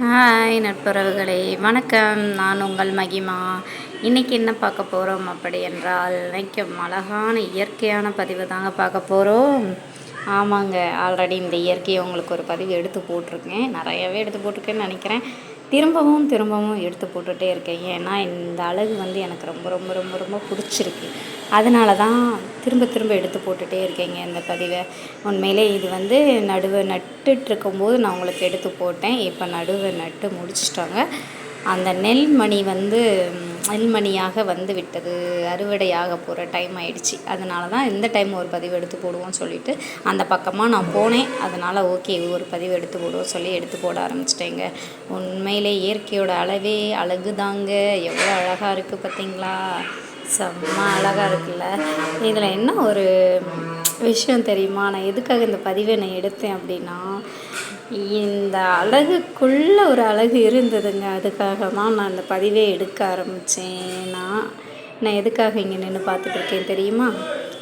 Hi நட்புறவுகளே. வணக்கம். நான் உங்கள் மகிமா. இன்றைக்கி என்ன பார்க்க போகிறோம் அப்படி என்றால் இன்றைக்கி அழகான இயற்கையான பதிவு தாங்க பார்க்க போகிறோம் ஆமாங்க. ஆல்ரெடி இந்த இயற்கையை உங்களுக்கு ஒரு பதிவு எடுத்து போட்டிருக்கேன். நிறையவே எடுத்து போட்டிருக்கேன்னு நினைக்கிறேன். திரும்பவும் திரும்பவும் எடுத்து போட்டுகிட்டே இருக்கேன். ஏன்னா இந்த அழகு வந்து எனக்கு ரொம்ப ரொம்ப ரொம்ப ரொம்ப பிடிச்சிருக்கு. அதனால தான் திரும்ப திரும்ப எடுத்து போட்டுகிட்டே இருக்கேங்க இந்த பதிவை. உண்மையிலே இது வந்து நடுவை நட்டுட்ருக்கும்போது நான் உங்களுக்கு எடுத்து போட்டேன். இப்போ நடுவை நட்டு முடிச்சிட்டாங்க. அந்த நெல்மணி வந்து நெல்மணியாக வந்து விட்டது அறுவடையாக போகிற டைம் ஆயிடுச்சு. அதனால தான் இந்த டைம் ஒரு பதிவு எடுத்து போடுவோம்னு சொல்லிட்டு அந்த பக்கமாக நான் போனேன். அதனால் ஓகே ஒரு பதிவு எடுத்து போடுவோம் சொல்லி எடுத்து போட ஆரம்பிச்சிட்டேங்க. உண்மையிலே இயற்கையோட அளவே அழகு தாங்க எவ்வளோ அழகாக இருக்குது பார்த்தீங்களா செம்ம அழகாக இருக்குல்ல. இதில் என்ன ஒரு விஷயம் தெரியுமா? நான் எதுக்காக இந்த பதிவை நான் எடுத்தேன் அப்படின்னா இந்த அழகுக்குள்ளே ஒரு அழகு இருந்ததுங்க. அதுக்காக தான் நான் இந்த பதிவே எடுக்க ஆரம்பித்தேன் நான் நான் எதுக்காக இங்கே நின்று பார்த்துட்ருக்கேன் தெரியுமா?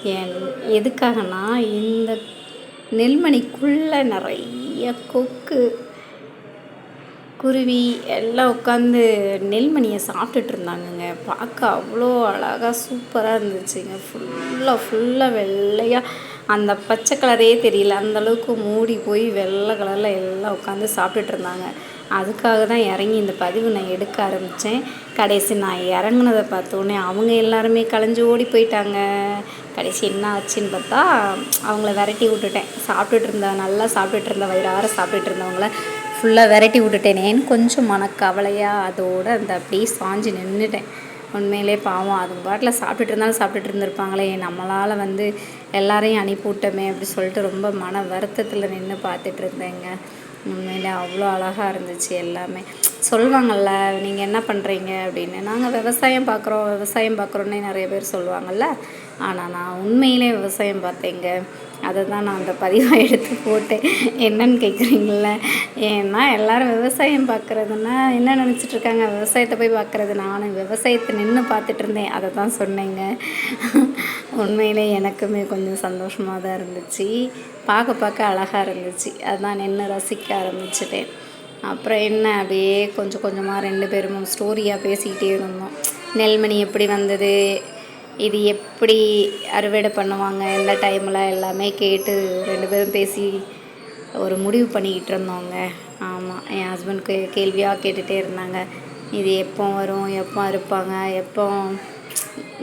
என் எதுக்காகனா இந்த நெல்மணிக்குள்ளே நிறைய கொக்கு குருவி எல்லாம் உட்காந்து நெல்மணியை சாப்பிட்டுட்டு இருந்தாங்கங்க பார்க்க அவ்வளோ அழகாக சூப்பராக இருந்துச்சுங்க. ஃபுல்லாக ஃபுல்லாக வெள்ளையாக அந்த பச்சை கலரே தெரியல. அந்தளவுக்கு மூடி போய் வெள்ளை கலரில் எல்லாம் உட்காந்து சாப்பிட்டுட்டு இருந்தாங்க அதுக்காக தான் இறங்கி இந்த பதிவு நான் எடுக்க ஆரம்பித்தேன் கடைசி நான் இறங்குனதை பார்த்தோன்னே அவங்க எல்லாருமே கலைஞ்சு ஓடி போயிட்டாங்க. கடைசி என்ன ஆச்சுன்னு பார்த்தா அவங்கள விரட்டி விட்டுட்டேன். சாப்பிட்டுட்டு இருந்த நல்லா சாப்பிட்டுட்டு இருந்த வயிறார சாப்பிட்டுட்டு இருந்தவங்கள ஃபுல்லாக விரட்டி விட்டுட்டேனேன்னு கொஞ்சம் மனக்கவலையாக அதோடு அந்த அப்படியே சாஞ்சு நின்றுட்டேன் உண்மையிலே பாவம். அது பாட்டில் சாப்பிட்டுட்டு இருந்தாலும் சாப்பிட்டுட்டு இருந்திருப்பாங்களே. நம்மளால் வந்து எல்லாரையும் அனுப்பி விட்டோமே அப்படி சொல்லிட்டு ரொம்ப மன வருத்தத்தில் நின்று பார்த்துட்டு இருந்தேங்க. உண்மையிலே அவ்வளோ அழகாக இருந்துச்சு எல்லாமே. சொல்லுவாங்கள்ல நீங்கள் என்ன பண்ணுறீங்க அப்படின்னு. நாங்கள் விவசாயம் பார்க்குறோம் விவசாயம் பார்க்குறோன்னே நிறைய பேர் சொல்லுவாங்கள்ல ஆனால் நான் உண்மையிலே விவசாயம் பார்த்தேங்க. அதை தான் நான் அந்த பதிவாக எடுத்து போட்டேன். என்னன்னு கேட்குறீங்கள ஏன்னா எல்லோரும் விவசாயம் பார்க்குறதுன்னா என்ன நினச்சிட்ருக்காங்க விவசாயத்தை போய் பார்க்குறது நானும் விவசாயத்தை நின்று பார்த்துட்டு இருந்தேன். அதை தான் சொன்னேங்க. உண்மையிலே எனக்குமே கொஞ்சம் சந்தோஷமாக தான் இருந்துச்சு. பார்க்க பார்க்க அழகாக இருந்துச்சு. அதுதான் நின்று ரசிக்க ஆரம்பிச்சிட்டேன். அப்புறம் என்ன அப்படியே கொஞ்சம் கொஞ்சமாக ரெண்டு பேரும் ஸ்டோரியாக பேசிக்கிட்டே இருந்தோம். நெல்மணி எப்படி வந்தது இது எப்படி அறுவடை பண்ணுவாங்க எந்த டைமில் எல்லாமே கேட்டு ரெண்டு பேரும் பேசி ஒரு முடிவு பண்ணிக்கிட்டு இருந்தோங்க. ஆமாம் என் ஹஸ்பண்ட்க்கு கேள்வியாக கேட்டுகிட்டே இருந்தாங்க. இது எப்போ வரும் எப்போ அறுப்பாங்க எப்போ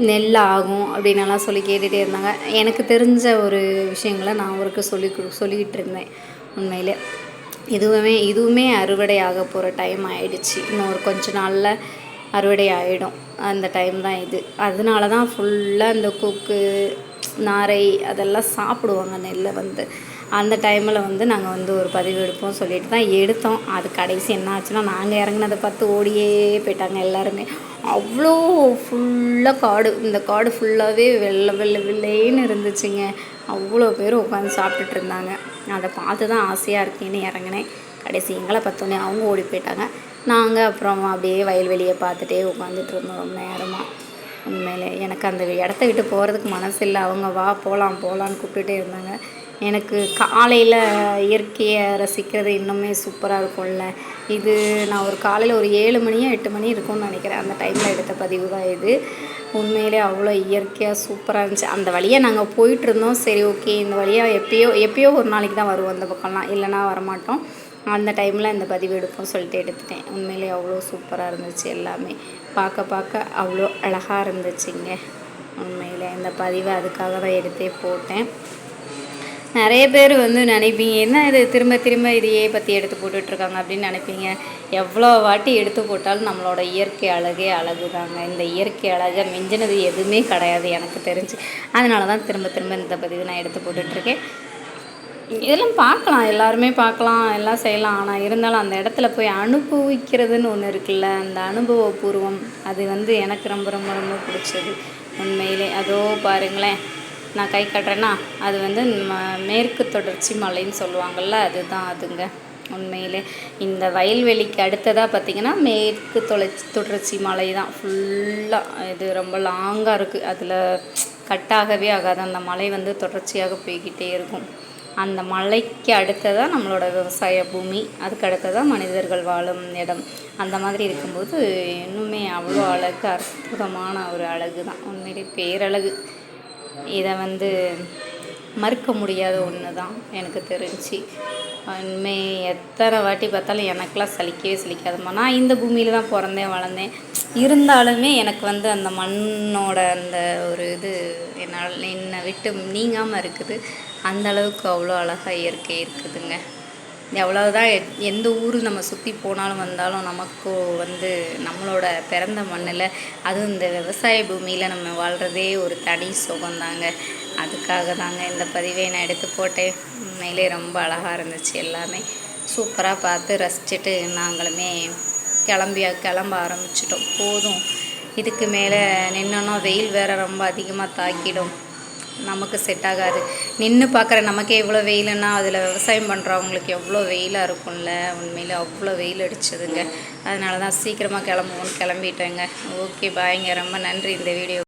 நெல் ஆகும் அப்படின்னலாம் சொல்லி கேட்டுகிட்டே இருந்தாங்க. எனக்கு தெரிஞ்ச ஒரு விஷயங்களை நான் அவருக்கு சொல்லி சொல்லிக்கிட்டு இருந்தேன் உண்மையிலே. இதுவுமே இதுவுமே அறுவடை ஆக போகிற டைம் ஆயிடுச்சு. இன்னும் ஒரு கொஞ்ச நாளில் அறுவடை ஆகிடும் அந்த டைம் தான் இது. அதனால தான் ஃபுல்லாக இந்த கொக்கு நாரை அதெல்லாம் சாப்பிடுவாங்க நெல்லை வந்து. அந்த டைமில் வந்து நாங்கள் வந்து ஒரு பதிவு எடுப்போம் சொல்லிட்டு தான் எடுத்தோம். அது கடைசி என்ன ஆச்சுன்னா நாங்கள் இறங்குனதை பார்த்து ஓடியே போயிட்டாங்க எல்லாருமே. அவ்வளோ ஃபுல்லாக காடு இந்த காடு ஃபுல்லாகவே வெள்ளை வெள்ளை வெள்ளைன்னு இருந்துச்சுங்க. அவ்வளோ பேர் உட்காந்து சாப்பிட்டுட்டு இருந்தாங்க. அதை பார்த்து தான் ஆசையாக இருக்கேன்னு இறங்கினேன். கடைசி எங்களை பார்த்தோன்னே அவங்க ஓடி போயிட்டாங்க. நாங்கள் அப்புறம் அப்படியே வயல்வெளியை பார்த்துட்டே உட்காந்துட்டு இருந்தோம் ரொம்ப நேரமாக உண்மையிலே எனக்கு அந்த இடத்த விட்டு போகிறதுக்கு மனசு இல்லை. அவங்க வா போகலாம் போகலான்னு கூப்பிட்டுட்டே இருந்தாங்க. எனக்கு காலையில் இயற்கையை ரசிக்கிறது இன்னுமே சூப்பராக இருக்கும்ல. இது நான் ஒரு காலையில் ஒரு ஏழு மணியோ எட்டு மணி இருக்கும்னு நினைக்கிறேன். அந்த டைமில் எடுத்த பதிவு தான் இது. உண்மையிலே அவ்வளோ இயற்கையாக சூப்பராக இருந்துச்சு. அந்த வழியாக நாங்கள் போயிட்டுருந்தோம். சரி ஓகே. இந்த வழியாக எப்பயோ எப்பயோ ஒரு நாளைக்கு தான் வருவோம் அந்த பக்கம்லாம். இல்லைனா வரமாட்டோம். அந்த டைமில் இந்த பதிவு எடுப்போம் சொல்லிட்டு எடுத்துட்டேன். உண்மையிலே அவ்வளோ சூப்பராக இருந்துச்சு எல்லாமே. பார்க்க பார்க்க அவ்வளோ அழகாக இருந்துச்சுங்க. உண்மையிலே இந்த பதிவை அதுக்காக தான் எடுத்தே போட்டேன். நிறைய பேர் வந்து நினைப்பீங்க என்ன இது? திரும்ப திரும்ப இதையே பற்றி எடுத்து போட்டுட்ருக்காங்க அப்படின்னு நினைப்பீங்க. எவ்வளோ வாட்டி எடுத்து போட்டாலும் நம்மளோட இயற்கை அழகே அழகு தாங்க இந்த இயற்கை அழகை மிஞ்சினது எதுவுமே கிடையாது எனக்கு தெரிஞ்சு. அதனால தான் திரும்ப திரும்ப இந்த பதிவு நான் எடுத்து போட்டுட்ருக்கேன். இதெல்லாம் பார்க்கலாம். எல்லாருமே பார்க்கலாம். எல்லாம் செய்யலாம். ஆனால் இருந்தாலும் அந்த இடத்துல போய் அனுபவிக்கிறதுன்னு ஒன்று இருக்குல்ல அந்த அனுபவபூர்வம் அது வந்து எனக்கு ரொம்ப ரொம்ப ரொம்ப பிடிச்சது. உண்மையிலே. அதோ பாருங்களேன். நான் கை கட்டுறேன்னா அது வந்து மேற்கு தொடர்ச்சி மலைன்னு சொல்லுவாங்கள்ல அதுதான் அதுங்க உண்மையிலே. இந்த வயல்வெளிக்கு அடுத்ததாக பார்த்திங்கன்னா மேற்கு தொலைச்சி தொடர்ச்சி மலை தான் ஃபுல்லாக இது ரொம்ப லாங்காக இருக்குது அதில் கட்டாகவே ஆகாது. அந்த மலை வந்து தொடர்ச்சியாக போய்கிட்டே இருக்கும். அந்த மலைக்கு அடுத்ததாக நம்மளோட விவசாய பூமி அதுக்கு அடுத்ததாக மனிதர்கள் வாழும் இடம். அந்த மாதிரி இருக்கும்போது இன்னுமே அவ்வளோ அழகு அற்புதமான ஒரு அழகு தான் உண்மையிலே பேரழகு. இதை வந்து மறுக்க முடியாத ஒன்று தான் எனக்கு தெரிஞ்சு. இனிமே எத்தனை வாட்டி பார்த்தாலும் எனக்கெலாம் சலிக்கவே சலிக்காதும்மா நான் இந்த பூமியில் தான் பிறந்தேன் வளர்ந்தேன். இருந்தாலுமே எனக்கு வந்து அந்த மண்ணோட அந்த ஒரு இது என்னால் என்னை விட்டு நீங்காமல் இருக்குது. அந்த அளவுக்கு அவ்வளோ அழகாக இயற்கை இருக்குதுங்க. எவ்வளோதான் எந்த ஊர் நம்ம சுற்றி போனாலும் வந்தாலும் நமக்கு வந்து நம்மளோட பிறந்த மண்ணில் அதுவும் இந்த விவசாய பூமியில் நம்ம வாழ்கிறதே ஒரு தனி சுகம்தாங்க. அதுக்காக தாங்க இந்த பதிவை நான் எடுத்து போட்டேன். உண்மையிலே ரொம்ப அழகாக இருந்துச்சு எல்லாமே. சூப்பராக பார்த்து ரசிச்சுட்டு நாங்களுமே கிளம்பி கிளம்ப ஆரம்பிச்சிட்டோம். போதும். இதுக்கு மேலே நின்னோன்னா வெயில் வேறு ரொம்ப அதிகமாக தாக்கிடும். நமக்கு செட் ஆகாது. நின்று பார்க்குற நமக்கே எவ்வளோ வெயிலுன்னா அதில் விவசாயம் பண்ணுறவங்களுக்கு எவ்வளோ வெயிலாக இருக்கும்ல? உண்மையில் அவ்வளோ வெயில் அடிச்சதுங்க. அதனால தான் சீக்கிரமாக கிளம்புவோன்னு கிளம்பிட்டேங்க. ஓகே பாய்ங்க ரொம்ப நன்றி இந்த வீடியோ